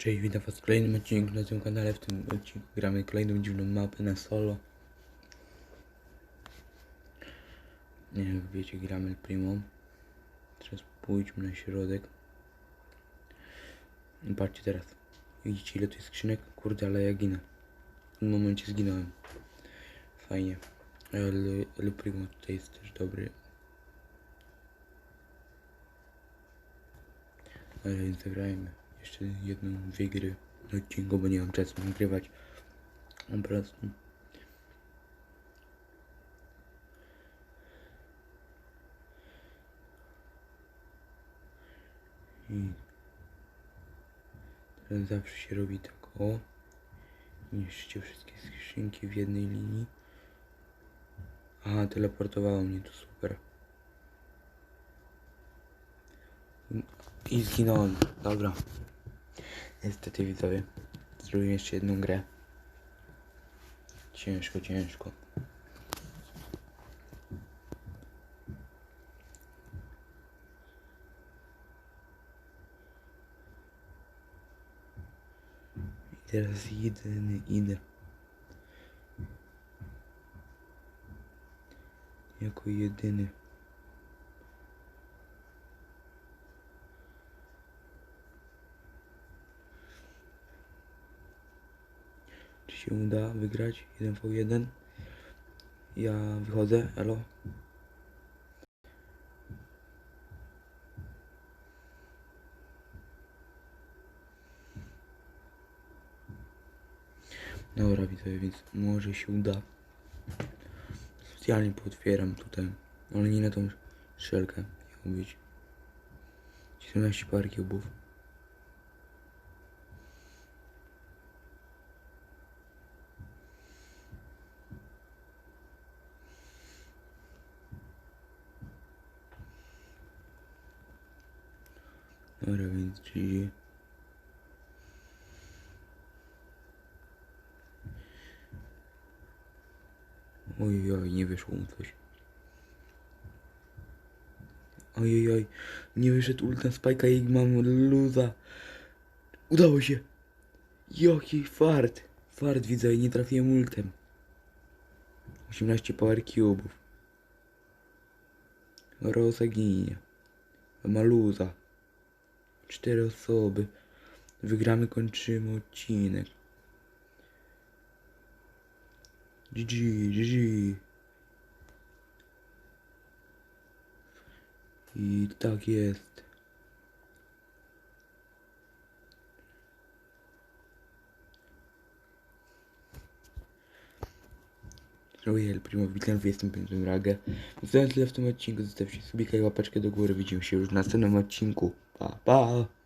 Cześć, witam was w kolejnym odcinku na tym kanale. W tym odcinku gramy kolejną dziwną mapę na solo. Nie wiem, jak wiecie, gramy primą. Teraz pójdźmy na środek. Patrzcie teraz. Widzicie ile tu jest skrzynek? Kurde, ale ja ginę. W tym momencie zginąłem. Fajnie. Ale primo tutaj jest też dobry. Ale więc zagrajmy jeszcze jedną, dwie gry na odcinku, bo nie mam czasu nagrywać. Po prostu. I teraz zawsze się robi tak o. Niszczycie wszystkie skrzynki w jednej linii. Aha, teleportowało mnie, to super. I zginąłem. Dobra. Niestety widzowie. Zrobiłem jeszcze jedną grę. Ciężko, ciężko. I teraz jedyny idę. Jako jedyny. Się uda wygrać 1v1? Ja wychodzę, elo. Dobra, widzę, więc może się uda. Specjalnie potwieram tutaj, ale nie na tą szelkę. Miał być 17 par kiebów. Dobra, więc GG. Oj, oj, nie wyszło mu coś. Ojej, oj, nie wyszedł ult na spajka i mam luza. Udało się. Jaki fart. Fart widzę nie trafiłem ultem. 18 power cubów. Rosa ginie. Ma luza. Cztery osoby. Wygramy, kończymy odcinek. GG, GG. I tak jest. Zrobię El Primo, witam w 25 ragę. Zostawiam tyle w tym odcinku, zostawcie sobie łapeczkę do góry, widzimy się już w następnym odcinku. Ah, bye bye.